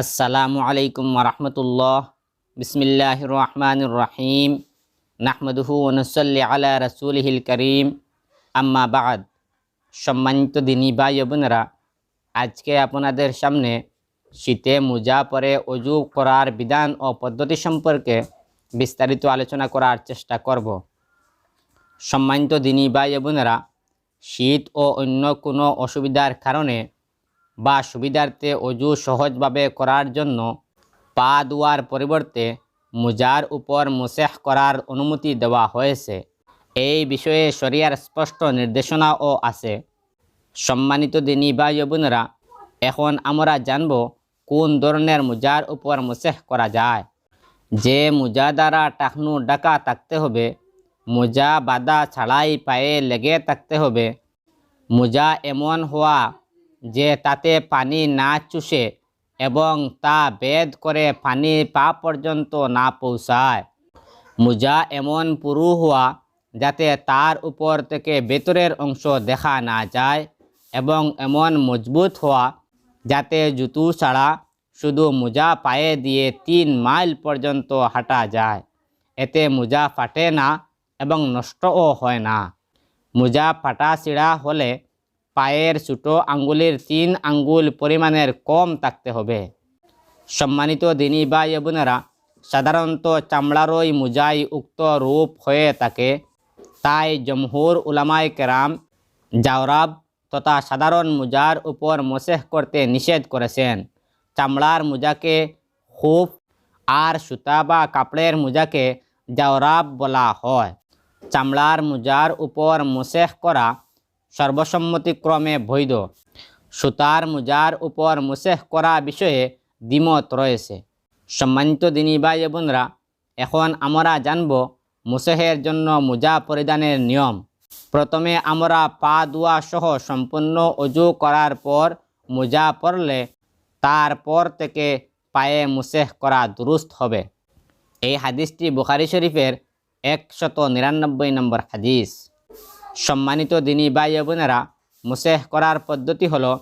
আসসালামু আলাইকুম রহমতুল্লাহ। বিসমিল্লাহ রহমান রহিম। নাহমদহু অনুসল্লি আলা রসুলহিল করিম। আম্মা বাদ। সম্মানিত দিনী বা বোনেরা, আজকে আপনাদের সামনে শীতে মোজা পরে অজু করার বিধান ও পদ্ধতি সম্পর্কে বিস্তারিত আলোচনা করার চেষ্টা করব। সম্মানিত দিনী বা বোনেরা, শীত ও অন্য কোনো অসুবিধার কারণে বা সুবিধার্থে অজু সহজভাবে করার জন্য পা ধোয়ার পরিবর্তে মোজার উপর মুসেহ করার অনুমতি দেওয়া হয়েছে। এই বিষয়ে শরিয়ার স্পষ্ট নির্দেশনাও আছে। সম্মানিত দিনী বা বোনেরা, এখন আমরা জানব কোন ধরনের মোজার উপর মুসেহ করা যায়। যে মোজা দ্বারা টাকনু ডাকা থাকতে হবে, মোজা বাঁধা ছাড়াই পায়ে লেগে থাকতে হবে। মোজা এমন হওয়া যে তাতে পানি না চুষে এবং তা বেদ করে পানি পা পর্যন্ত না পৌঁছায়। মোজা এমন পুরু হওয়া যাতে তার উপর থেকে ভেতরের অংশ দেখা না যায় এবং এমন মজবুত হওয়া যাতে জুতু ছাড়া শুধু মোজা পায়ে দিয়ে তিন মাইল পর্যন্ত হাঁটা যায়। এতে মোজা ফাটে না এবং নষ্টও হয় না। মোজা ফাটা ছিঁড়া হলে পায়ের ছোটো আঙ্গুলের তিন আঙ্গুল পরিমাণের কম থাকতে হবে। সম্মানিত দিনী ও বোনেরা, সাধারণত চামড়ারই মোজাই উক্ত রূপ হয়ে থাকে। তাই জমহুর উলামাই কেরাম জাওরাব তথা সাধারণ মোজার উপর মোশেহ করতে নিষেধ করেছেন। চামড়ার মোজাকে খুব আর সুতা বা কাপড়ের মোজাকে জাওরাব বলা হয়। চামড়ার মোজার উপর মোশেহ করা সর্বসম্মতিক্রমে বৈধ। সুতার মোজার উপর মুসেহ করা বিষয়ে দ্বিমত রয়েছে। সম্মানিত দিনী ভাই বোনরা, এখন আমরা জানব মুসেহের জন্য মোজা পরিধানের নিয়ম। প্রথমে আমরা পা দোয়া সহ সম্পূর্ণ অজু করার পর মোজা পরলে তারপর থেকে পায়ে মুসেহ করা দুরুস্ত হবে। এই হাদিসটি বুখারি শরীফের একশত নিরানব্বই নম্বর হাদিস। সম্মানিত দিনী ভাই বোনেরা, মুসেহ করার পদ্ধতি হলো,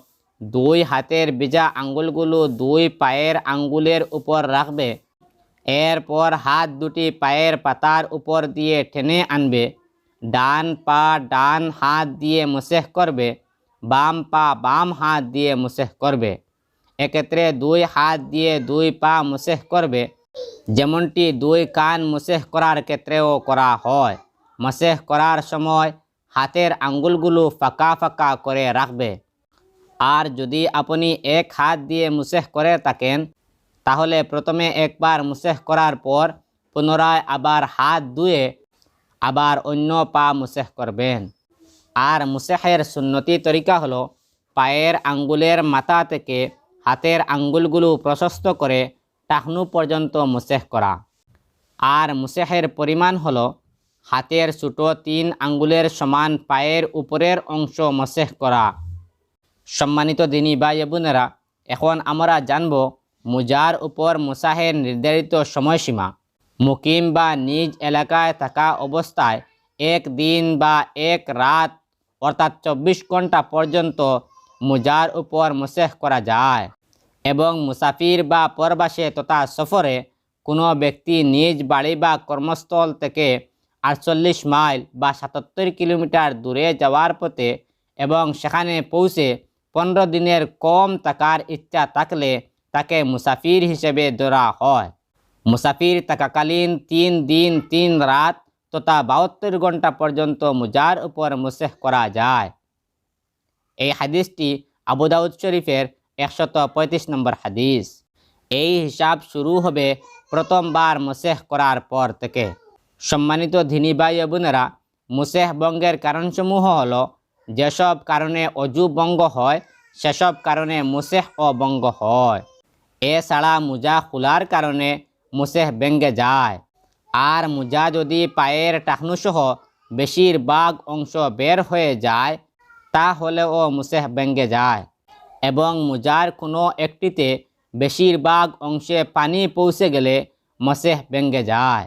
দুই হাতের বিজা আঙ্গুলগুলো দুই পায়ের আঙ্গুলের উপর রাখবে, এরপর হাত দুটি পায়ের পাতার উপর দিয়ে টেনে আনবে, ডান পা ডান হাত দিয়ে মুসেহ করবে, বাম পা বাম হাত দিয়ে মুসেহ করবে। এক্ষেত্রে দুই হাত দিয়ে দুই পা মুসেহ করবে, যেমনটি দুই কান মুসেহ করার ক্ষেত্রেও করা হয়। মসেহ করার সময় হাতের আঙ্গুলগুলো ফাঁকা ফাঁকা করে রাখবে। আর যদি আপনি এক হাত দিয়ে মুসেহ করে থাকেন তাহলে প্রথমে একবার মুসেহ করার পর পুনরায় আবার হাত ধুয়ে আবার অন্য পা মুসেহ করবেন আর মুসেহের সুন্নতি তরিকা হলো পায়ের আঙ্গুলের মাথা থেকে হাতের আঙ্গুলগুলো প্রশস্ত করে টাকনু পর্যন্ত মুসেহ করা আর মুসেহের পরিমাণ হলো হাতের ছোটো তিন আঙ্গুলের সমান পায়ের উপরের অংশ মসেহ করা সম্মানিত দিনী ভাই বোনেরা এখন আমরা জানব মুজার উপর মুসাহের নির্ধারিত সময়সীমা। মুকিম বা নিজ এলাকায় থাকা অবস্থায় এক দিন বা এক রাত অর্থাৎ চব্বিশ ঘণ্টা পর্যন্ত মুজার উপর মুসেহ করা যায়। এবং মুসাফির বা পরবাসে তথা সফরে কোনো ব্যক্তি নিজ বাড়ি বা কর্মস্থল থেকে আটচল্লিশ মাইল বা সাতাত্তর কিলোমিটার দূরে যাওয়ার পথে এবং সেখানে পৌঁছে পনেরো দিনের কম থাকার ইচ্ছা থাকলে তাকে মুসাফির হিসেবে ধরা হয়। মুসাফির থাকাকালীন তিন দিন তিন রাত তথা বাহাত্তর ঘণ্টা পর্যন্ত মুজার উপর মুসেহ করা যায়। এই হাদিসটি আবুদাউদ শরীফের একশত পঁয়ত্রিশ নম্বর হাদিস। এই হিসাব শুরু হবে প্রথমবার মুসেহ করার পর থেকে। সম্মানিত ধিনী ভাই বোনেরা, মুসেহ বঙ্গের কারণসমূহ হল, যেসব কারণে অজু বঙ্গ হয়, সেসব কারণে মুসেহ ও বঙ্গ হয়। এছাড়া মোজা খোলার কারণে মুসেহ ভেঙ্গে যায়। আর মোজা যদি পায়ের টাকনুসহ বেশিরভাগ অংশ বের হয়ে যায়, তাহলেও মুসেহ ভেঙ্গে যায়। এবং মোজার কোনো একটিতে বেশিরভাগ অংশে পানি পৌঁছে গেলে মসেহ ভেঙ্গে যায়।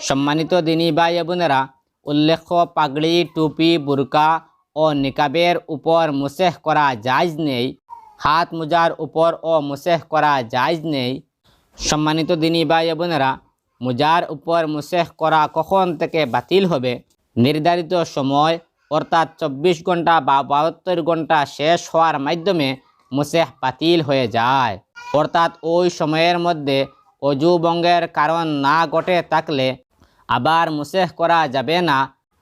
সম্মানিত দিনী ভাই বোনেরা, উল্লেখ্য পাগড়ি, টুপি, বুরকা ও নিকাবের উপর মুসেহ করা জায়জ নেই, হাত মোজার উপর ও মুসেহ করা জায়জ নেই। সম্মানিত দিনী ভাই বোনেরা, মোজার উপর মুসেহ করা কখন থেকে বাতিল হবে? নির্ধারিত সময়, অর্থাৎ চব্বিশ ঘণ্টা বা বাহাত্তর ঘণ্টা শেষ হওয়ার মাধ্যমে মুসেহ বাতিল হয়ে যায়। অর্থাৎ ওই সময়ের মধ্যে অজু বঙ্গের কারণ না ঘটে থাকলে আবার মুসেহ করা যাবে না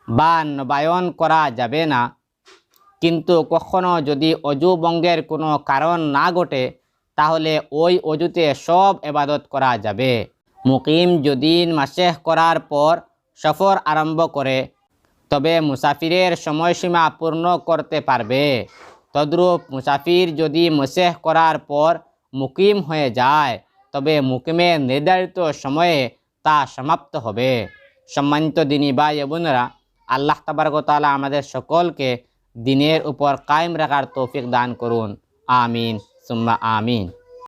বা নবায়ন করা যাবে না। কিন্তু কখনো যদি অজু বঙ্গের কোনো কারণ না ঘটে, তাহলে ওই অজুতে সব এবাদত করা যাবে। মুকিম যদি মাসেহ করার পর সফর আরম্ভ করে, তবে মুসাফিরের সময়সীমা পূর্ণ করতে পারবে। তদ্রূপ মুসাফির যদি মুসেহ করার পর মুকিম হয়ে যায়, তবে মুকিমের নির্ধারিত সময়ে তা সমাপ্ত হবে। সম্মানিত দিনী বা বোনেরা, আল্লাহ তাবারকতালা আমাদের সকলকে দিনের উপর কায়েম রাখার তৌফিক দান করুন। আমিন, সুম্মা আমিন।